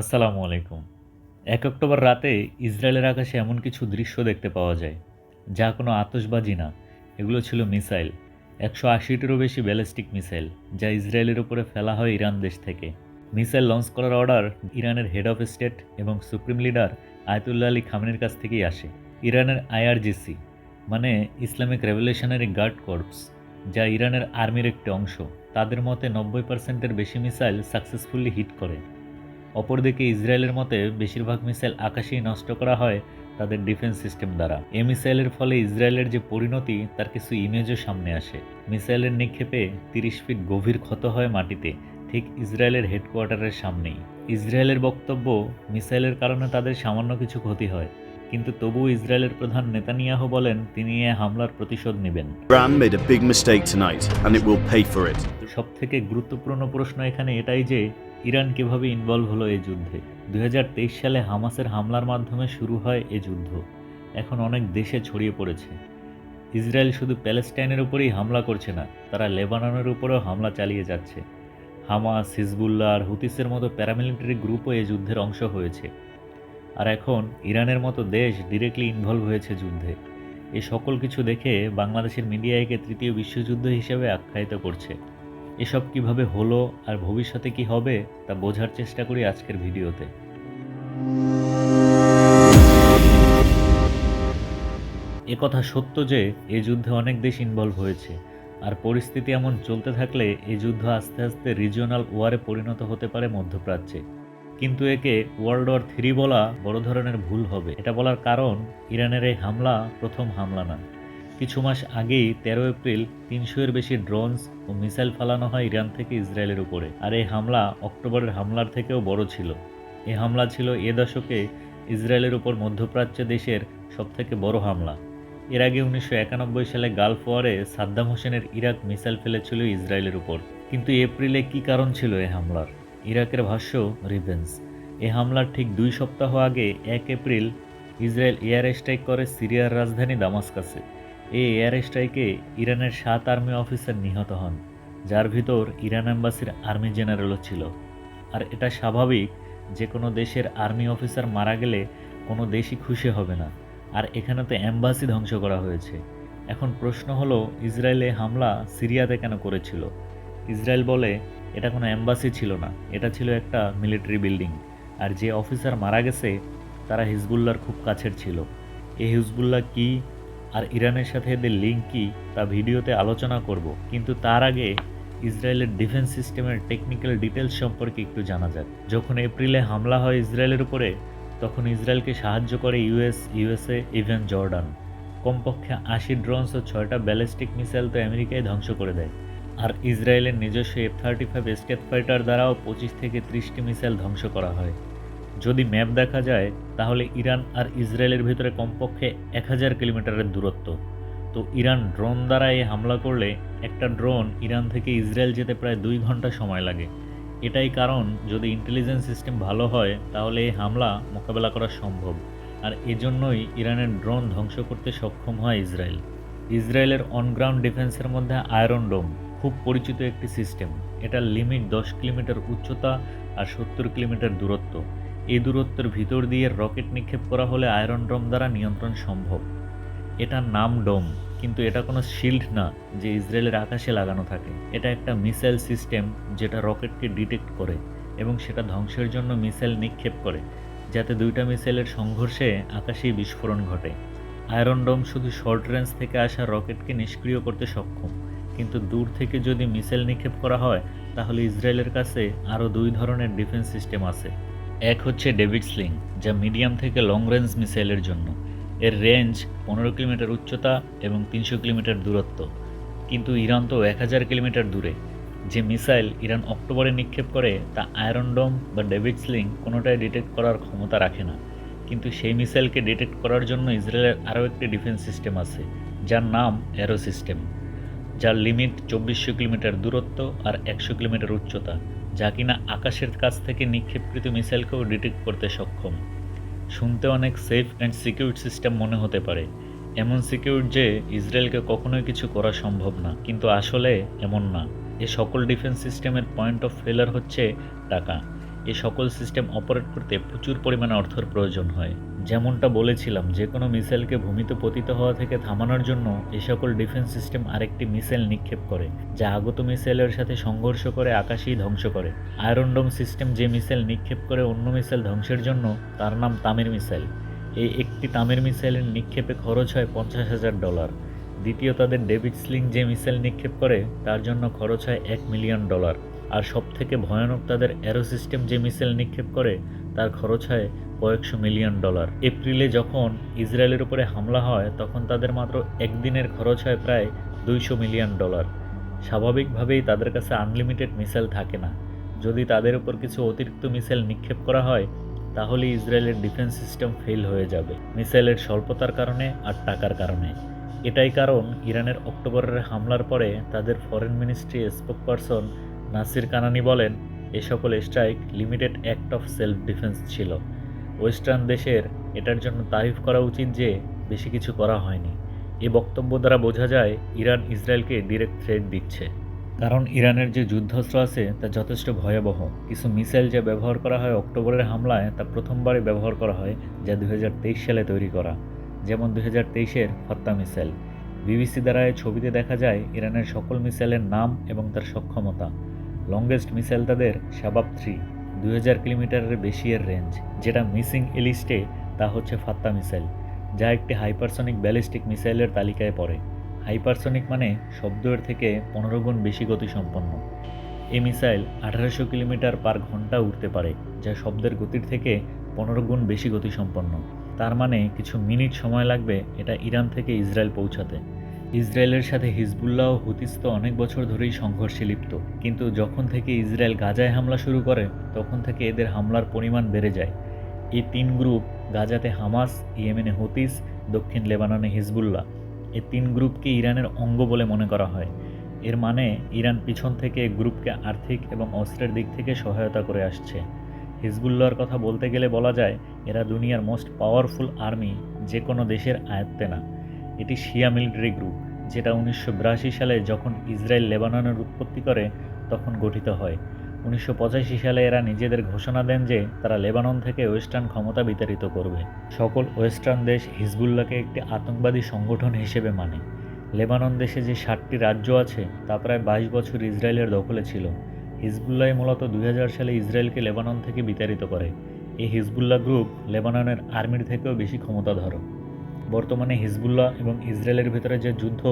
আসসালামু আলাইকুম। এক অক্টোবর রাতে ইসরায়েলের আকাশে এমন কিছু দৃশ্য দেখতে পাওয়া যায়, যা কোনো আতসবাজি না। এগুলো ছিল মিসাইল, একশো আশিটিরও বেশি ব্যালিস্টিক মিসাইল, যা ইসরায়েলের উপরে ফেলা হয় ইরান দেশ থেকে। মিসাইল লঞ্চ করার অর্ডার ইরানের হেড অফ স্টেট এবং সুপ্রিম লিডার আয়তুল্লাহ আলী খামেনের কাছ থেকেই আসে। ইরানের আইআরজিসি মানে ইসলামিক রেভলিউশনারি গার্ড কর্পস, যা ইরানের আর্মির একটি অংশ, তাদের মতে নব্বই পার্সেন্টের বেশি মিসাইল সাকসেসফুলি হিট করে। অপরদিকে ইসরায়েলের মতে বেশিরভাগ মিসাইল আকাশেই নষ্ট করা হয় তাদের ডিফেন্স সিস্টেম দ্বারা। এ মিসাইলের ফলে ইসরায়েলের যে পরিণতি তার কিছু ইমেজও সামনে আসে। মিসাইলের নিক্ষেপে তিরিশ ফিট গভীর ক্ষত হয় মাটিতে ঠিক ইসরায়েলের হেডকোয়ার্টারের সামনেই। ইসরায়েলের বক্তব্য মিসাইলের কারণে তাদের সামান্য কিছু ক্ষতি হয়। কিন্তু তবুও ইসরায়েলের প্রধান নেতানিয়াহু বলেন তিনি এ হামলার প্রতিশোধ নেবেন. সব থেকে গুরুত্বপূর্ণ প্রশ্ন এখানে এটাই যে ইরান কীভাবে ইনভলভ হলো এই যুদ্ধে? দু হাজার তেইশ সালে হামাসের হামলার মাধ্যমে শুরু হয় এই যুদ্ধ। এখন অনেক দেশে ছড়িয়ে পড়েছে। ইসরায়েল শুধু প্যালেস্টাইনের উপরেই হামলা করছে না, তারা লেবাননের উপরেও হামলা চালিয়ে যাচ্ছে। হামাস, হিজবুল্লাহ আর হুতিসের মতো প্যারামিলিটারি গ্রুপও এই যুদ্ধের অংশ হয়েছে। আর এখন ইরানের মতো দেশ ডিরেক্টলি ইনভলভ হয়েছে যুদ্ধে। এ সকল কিছু দেখে বাংলাদেশের মিডিয়া একে তৃতীয় বিশ্বযুদ্ধ হিসেবে আখ্যায়িত করছে। এসব কীভাবে হলো আর ভবিষ্যতে কি হবে, তা বোঝার চেষ্টা করি আজকের ভিডিওতে। কথা সত্য যে এই যুদ্ধে অনেক দেশ ইনভলভ হয়েছে। আর পরিস্থিতি এমন চলতে থাকলে এই যুদ্ধ আস্তে আস্তে রিজিওনাল ওয়ারে পরিণত হতে পারে মধ্যপ্রাচ্যে। কিন্তু একে ওয়ার্ল্ড ওয়ার থ্রি বলা বড় ধরনের ভুল হবে। এটা বলার কারণ, ইরানের এই হামলা প্রথম হামলা না কিছু মাস আগেই তেরো এপ্রিল তিনশো এর বেশি ড্রোনস ও মিসাইল ফালানো হয় ইরান থেকে ইসরায়েলের উপরে। আর এই হামলা অক্টোবরের হামলার থেকেও বড় ছিল। এই হামলা ছিল এ দশকে ইসরায়েলের উপর মধ্যপ্রাচ্য দেশের সবথেকে বড় হামলা। এর আগে উনিশশো একানব্বই সালে গালফ ওয়ারে সাদ্দাম হোসেনের ইরাক মিসাইল ফেলেছিল ইসরায়েলের উপর। কিন্তু এপ্রিলে কি কারণ ছিল এই হামলার? ইরাকের ভাষ্য রিভেন্স এ হামলার ঠিক দুই সপ্তাহ আগে এক এপ্রিল ইসরায়েল এয়ার স্ট্রাইক করে সিরিয়ার রাজধানী দামাস্কাসে। এই এয়ার স্ট্রাইকে ইরানের সাত আর্মি অফিসার নিহত হন, যার ভিতর ইরান অ্যাম্বাসির আর্মি জেনারেলও ছিল। আর এটা স্বাভাবিক যে কোনো দেশের আর্মি অফিসার মারা গেলে কোনো দেশই খুশি হবে না, আর এখানে তো অ্যাম্বাসি ধ্বংস করা হয়েছে। এখন প্রশ্ন হলো, ইসরায়েলে হামলা সিরিয়াতে কেন করেছিল? ইসরায়েল বলে, এটা কোনো অ্যাম্বাসি ছিল না, এটা ছিল একটা মিলিটারি বিল্ডিং। আর যে অফিসার মারা গেছে, তারা হিজবুল্লার খুব কাছের ছিল। এই হিজবুল্লাহ কি আর ইরানের সাথে এদের লিঙ্ক কি তা ভিডিওতে আলোচনা করব। কিন্তু তার আগে ইসরায়েলের ডিফেন্স সিস্টেমের টেকনিক্যাল ডিটেলস সম্পর্কে একটু জানা যাক। যখন এপ্রিলে হামলা হয় ইসরায়েলের উপরে, তখন ইসরায়েলকে সাহায্য করে ইউএস, ইউএসএ, ইভেন জর্ডান। কমপক্ষে আশি ড্রোনস ও ছয়টা ব্যালিস্টিক মিসাইল তো আমেরিকায় ধ্বংস করে দেয়। আর ইসরায়েলের নিজস্ব F thirty five stealth fighter দ্বারাও পঁচিশ থেকে ত্রিশটি মিসাইল ধ্বংস করা হয়। যদি ম্যাপ দেখা যায়, তাহলে ইরান আর ইসরায়েলের ভিতরে কমপক্ষে এক হাজার কিলোমিটারের দূরত্ব। তো ইরান ড্রোন দ্বারা এই হামলা করলে একটা ড্রোন ইরান থেকে ইসরায়েল যেতে প্রায় দুই ঘণ্টা সময় লাগে। এটাই কারণ যদি ইন্টেলিজেন্স সিস্টেম ভালো হয়, তাহলে এই হামলা মোকাবেলা করা সম্ভব। আর এজন্যই ইরানের ড্রোন ধ্বংস করতে সক্ষম হয় ইসরায়েল। ইসরায়েলের অনগ্রাউন্ড ডিফেন্সের মধ্যে আয়রন ডোম খুব পরিচিত একটি সিস্টেম এটার লিমিট দশ কিলোমিটার উচ্চতা আর সত্তর কিলোমিটার দূরত্ব। এই দূরত্বের ভিতর দিয়ে রকেট নিক্ষেপ করা হলে আয়রন ডোম দ্বারা নিয়ন্ত্রণ সম্ভব। এটার নাম ডোম, কিন্তু এটা কোনো শিল্ড না যে ইসরায়েলের আকাশে লাগানো থাকে। এটা একটা মিসাইল সিস্টেম যেটা রকেটকে ডিটেক্ট করে এবং সেটা ধ্বংসের জন্য মিসাইল নিক্ষেপ করে, যাতে দুইটা মিসাইলের সংঘর্ষে আকাশেই বিস্ফোরণ ঘটে। আয়রন ডোম শুধু শর্ট রেঞ্জ থেকে আসা রকেটকে নিষ্ক্রিয় করতে সক্ষম, কিন্তু দূর থেকে যদি মিসাইল নিক্ষেপ করা হয়, তাহলে ইসরায়েলের কাছে আরও দুই ধরনের ডিফেন্স সিস্টেম আছে। এক হচ্ছে ডেভিড স্লিং, যা মিডিয়াম থেকে লং রেঞ্জ মিসাইলের জন্য। এর রেঞ্জ পনেরো কিলোমিটার উচ্চতা এবং তিনশো কিলোমিটার দূরত্ব। কিন্তু ইরান তো এক হাজার কিলোমিটার দূরে। যে মিসাইল ইরান অক্টোবরে নিক্ষেপ করে, তা আয়রন ডোম বা ডেভিড স্লিং কোনোটাই ডিটেক্ট করার ক্ষমতা রাখে না। কিন্তু সেই মিসাইলকে ডিটেক্ট করার জন্য ইসরায়েলের আরও একটি ডিফেন্স সিস্টেম আছে, যার নাম অ্যারো সিস্টেম যার লিমিট চব্বিশশো কিলোমিটার দূরত্ব আর একশো কিলোমিটার উচ্চতা। যা কিনা আকাশের কাছ থেকে নিক্ষেপকৃত মিসাইলকেও ডিটেক্ট করতে সক্ষম। শুনতে অনেক সেফ অ্যান্ড সিকিউর সিস্টেম মনে হতে পারে। এমন সিকিউর যে ইসরায়েলকে কখনোই কিছু করা সম্ভব না, কিন্তু আসলে এমন না। এ সকল ডিফেন্স সিস্টেমের পয়েন্ট অফ ফেলার হচ্ছে টাকা। এ সকল সিস্টেম অপারেট করতে প্রচুর পরিমাণে অর্থের প্রয়োজন হয়। যেমনটা বলেছিলাম যে কোনো মিসাইলকে ভূমিতে পতিত হওয়া থেকে থামানোর জন্য এ সকল ডিফেন্স সিস্টেম আরেকটি মিসাইল নিক্ষেপ করে, যা আগত মিসাইলের সাথে সংঘর্ষ করে আকাশেই ধ্বংস করে। আয়রনডোম সিস্টেম যে মিসাইল নিক্ষেপ করে অন্য মিসাইল ধ্বংসের জন্য, তার নাম তামির মিসাইল। এই একটি তামের মিসাইলের নিক্ষেপে খরচ হয় পঞ্চাশ হাজার ডলার। দ্বিতীয়, তাদের ডেভিড স্লিং যে মিসাইল নিক্ষেপ করে, তার জন্য খরচ হয় এক মিলিয়ন ডলার। আর সবথেকে ভয়ানক তাদের অ্যারো সিস্টেম যে মিসাইল নিক্ষেপ করে, তার খরচ হয় কয়েকশো মিলিয়ন ডলার। এপ্রিলে যখন ইসরায়েলের উপরে হামলা হয়, তখন তাদের মাত্র একদিনের খরচ হয় প্রায় দুইশো মিলিয়ন ডলার। স্বাভাবিকভাবেই তাদের কাছে আনলিমিটেড মিসাইল থাকে না। যদি তাদের উপর কিছু অতিরিক্ত মিসাইল নিক্ষেপ করা হয় তাহলে ইসরায়েলের ডিফেন্স সিস্টেম ফেল হয়ে যাবে, মিসাইলের স্বল্পতার কারণে আর টাকার কারণে। এটাই কারণ ইরানের অক্টোবরের হামলার পরে তাদের foreign ministry spokesperson Nasser Kanaani বলেন, এ সকল strike limited act of self defence ছিল। ওয়েস্টার্ন দেশের এটার জন্য তারিফ করা উচিত যে বেশি কিছু করা হয়নি। এ বক্তব্য দ্বারা বোঝা যায়, ইরান ইসরায়েলকে ডিরেক্ট থ্রেট দিচ্ছে। কারণ ইরানের যে যুদ্ধাস্ত্র আছে, তা যথেষ্ট ভয়াবহ। কিছু মিসাইল যা ব্যবহার করা হয় অক্টোবরের হামলায়, তা প্রথমবারই ব্যবহার করা হয় যা দু হাজার তেইশ সালে তৈরি করা। যেমন দু হাজার তেইশের ফত্তা মিসাইল। বিবিসি দ্বারা ছবিতে দেখা যায়, ইরানের সকল মিসাইলের নাম এবং তার সক্ষমতা। লংগেস্ট মিসাইল তাদের শাবাব থ্রি দুই হাজার কিলোমিটারের বেশি এর রেঞ্জ যেটা মিসিং এলিস্টে তা হচ্ছে ফাত্তা মিসাইল যা একটি হাইপারসনিক ব্যালিস্টিক মিসাইলের তালিকায় পড়ে। হাইপারসনিক মানে শব্দের থেকে পনেরো গুণ বেশি গতিসম্পন্ন। এই মিসাইল আঠারোশো কিলোমিটার পার ঘণ্টা উঠতে পারে, যা শব্দের গতির থেকে পনেরো গুণ বেশি গতিসম্পন্ন। তার মানে কিছু মিনিট সময় লাগবে এটা ইরান থেকে ইসরায়েল পৌঁছাতে। ইসরায়েলের সাথে হিজবুল্লাহ ও হুতিস তো অনেক বছর ধরেই সংঘর্ষে লিপ্ত। কিন্তু যখন থেকে ইসরায়েল গাজায় হামলা শুরু করে, তখন থেকে এদের হামলার পরিমাণ বেড়ে যায়। এই তিন গ্রুপ, গাজাতে হামাস, ইয়েমেনে হুতিস, দক্ষিণ লেবাননে হিজবুল্লাহ। এই তিন গ্রুপকে ইরানের অঙ্গ বলে মনে করা হয়। এর মানে ইরান পিছন থেকে গ্রুপকে আর্থিক এবং অস্ত্রের দিক থেকে সহায়তা করে আসছে। হিজবুল্লাহর কথা বলতে গেলে বলা যায়, এরা দুনিয়ার মোস্ট পাওয়ারফুল আর্মি যে কোনো দেশের আয়ত্তে না। এটি শিয়া মিলিটারি গ্রুপ, যেটা উনিশশো বিরাশি সালে যখন ইসরায়েল লেবাননের উৎপত্তি করে, তখন গঠিত হয়। উনিশশো পঁচাশি সালে এরা নিজেদের ঘোষণা দেন যে তারা লেবানন থেকে ওয়েস্টার্ন ক্ষমতা বিতাড়িত করবে। সকল ওয়েস্টার্ন দেশ হিজবুল্লাহকে একটি আতঙ্কবাদী সংগঠন হিসেবে মানে। লেবানন দেশে যে ষাটটি রাজ্য আছে, তা প্রায় বাইশ বছর ইসরায়েলের দখলে ছিল। হিজবুল্লাহ মূলত দুই হাজার সালে ইসরায়েলকে লেবানন থেকে বিতাড়িত করে। এই হিজবুল্লাহ গ্রুপ লেবাননের আর্মির থেকেও বেশি ক্ষমতাধর। বর্তমানে হিজবুল্লাহ এবং ইসরায়েলের ভিতরে যে যুদ্ধ,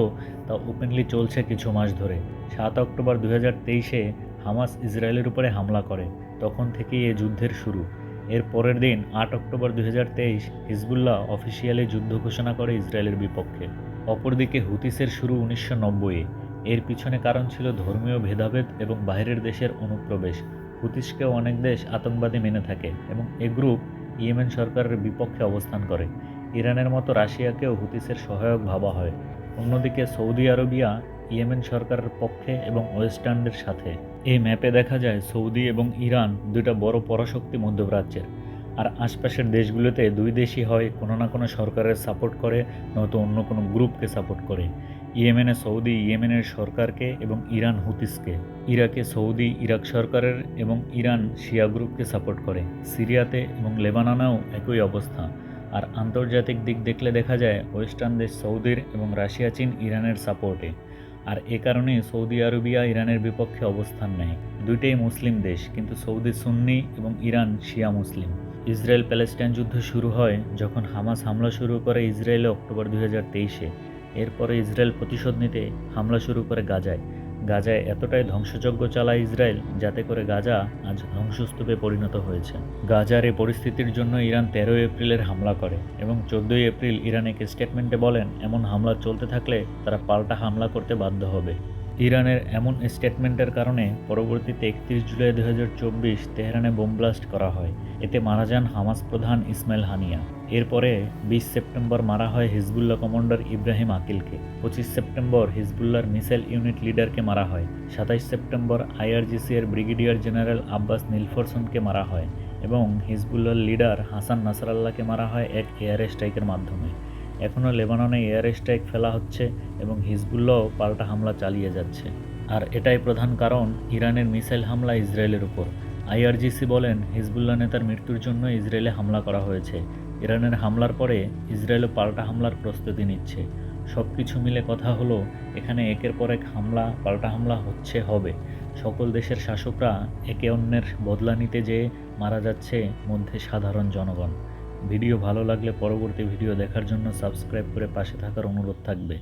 তা ওপেনলি চলছে কিছু মাস ধরে। সাত অক্টোবর দু তেইশে হামাস ইসরায়েলের উপরে হামলা করে। তখন থেকেই এই যুদ্ধের শুরু। এর পরের দিন, আট অক্টোবর দু হাজার তেইশ, হিজবুল্লাহ অফিসিয়ালি যুদ্ধ ঘোষণা করে ইসরায়েলের বিপক্ষে। অপরদিকে হুতিসের শুরু উনিশশো নব্বইয়ে। এর পিছনে কারণ ছিল ধর্মীয় ভেদাভেদ এবং বাইরের দেশের অনুপ্রবেশ। হুতিসকেও অনেক দেশ আতঙ্কবাদী মেনে থাকে এবং এ গ্রুপ ইয়েমেন সরকারের বিপক্ষে অবস্থান করে। ইরানের মতো রাশিয়াকেও হুতিসের সহায়ক ভাবা হয়। অন্যদিকে সৌদি আরবিয়া, ইয়েমেন সরকারের পক্ষে এবং ওয়েস্টার্নদের সাথে। এই ম্যাপে দেখা যায় সৌদি এবং ইরান দুইটা বড় পরাশক্তি মধ্যপ্রাচ্যের। আর আশপাশের দেশগুলোতে দুই দেশই হয় কোনো না কোনো সরকারের সাপোর্ট করে, নয়তো অন্য কোনো গ্রুপকে সাপোর্ট করে। ইয়েমেনে সৌদি, ইয়েমেনের সরকারকে এবং ইরান হুতিসকে। ইরাকে সৌদি, ইরাক সরকারের এবং ইরান শিয়া গ্রুপকে সাপোর্ট করে। সিরিয়াতে এবং লেবাননেও একই অবস্থা। আর আন্তর্জাতিক দিক দেখলে দেখা যায় ওয়েস্টার্ন দেশ সৌদির এবং রাশিয়া, চীন ইরানের সাপোর্টে। আর এ কারণে সৌদি আরবিয়া ইরানের বিপক্ষে অবস্থান নেয়। দুইটাই মুসলিম দেশ, কিন্তু সৌদি সুন্নি এবং Iran Shia Muslim. Israel Palestine যুদ্ধ শুরু হয় যখন হামাস হামলা শুরু করে ইসরায়েলে অক্টোবর দুই হাজার তেইশে। এরপরে ইসরায়েল প্রতিশোধ নিতে হামলা শুরু করে গাজায়। গাজায় এতটাই ধ্বংসযজ্ঞ চালায় ইসরায়েল, যাতে করে গাজা আজ ধ্বংসস্তূপে পরিণত হয়েছে। গাজার এই পরিস্থিতির জন্য ইরান তেরো এপ্রিলের হামলা করে এবং চোদ্দই এপ্রিল ইরান একে স্টেটমেন্টে বলেন, এমন হামলা চলতে থাকলে তারা পাল্টা হামলা করতে বাধ্য হবে। ইরানের এমন স্টেটমেন্টের কারণে পরবর্তীতে একত্রিশ জুলাই দু হাজার চব্বিশ তেহরানে বোম ব্লাস্ট করা হয়। এতে মারা যান হামাস প্রধান ইসমাইল হানিয়া। এরপরে বিশ সেপ্টেম্বর মারা হয় হিজবুল্লাহ কমান্ডার ইব্রাহিম আকিলকে পঁচিশ সেপ্টেম্বর হিজবুল্লাহর মিসাইল ইউনিট লিডারকে মারা হয়। সাতাইশ সেপ্টেম্বর আইআরজিসি এর ব্রিগেডিয়ার জেনারেল আব্বাস নীলফরসনকে মারা হয় এবং হিজবুল্লাহর লিডার হাসান নাসরাল্লাহকে মারা হয় এক এয়ার স্ট্রাইকের মাধ্যমে। এখনও লেবাননে এয়ার স্ট্রাইক ফেলা হচ্ছে এবং হিজবুল্লাহ পাল্টা হামলা চালিয়ে যাচ্ছে। আর এটাই প্রধান কারণ ইরানের মিসাইল হামলা ইসরায়েলের উপর। আইআরজিসি বলেন, হিজবুল্লাহ নেতার মৃত্যুর জন্য ইসরায়েলে হামলা করা হয়েছে। ইরানের হামলার পরে ইসরায়েলও পাল্টা হামলার প্রস্তুতি নিচ্ছে। সব কিছু মিলে কথা হলো, এখানে একের পর এক হামলা, পাল্টা হামলা হচ্ছে, হবে। সকল দেশের শাসকরা একে অন্যের বদলা নিতে যেয়ে মারা যাচ্ছে মধ্যে সাধারণ জনগণ। ভিডিও ভালো লাগলে পরবর্তী ভিডিও দেখার জন্য সাবস্ক্রাইব করে পাশে থাকার অনুরোধ থাকবে।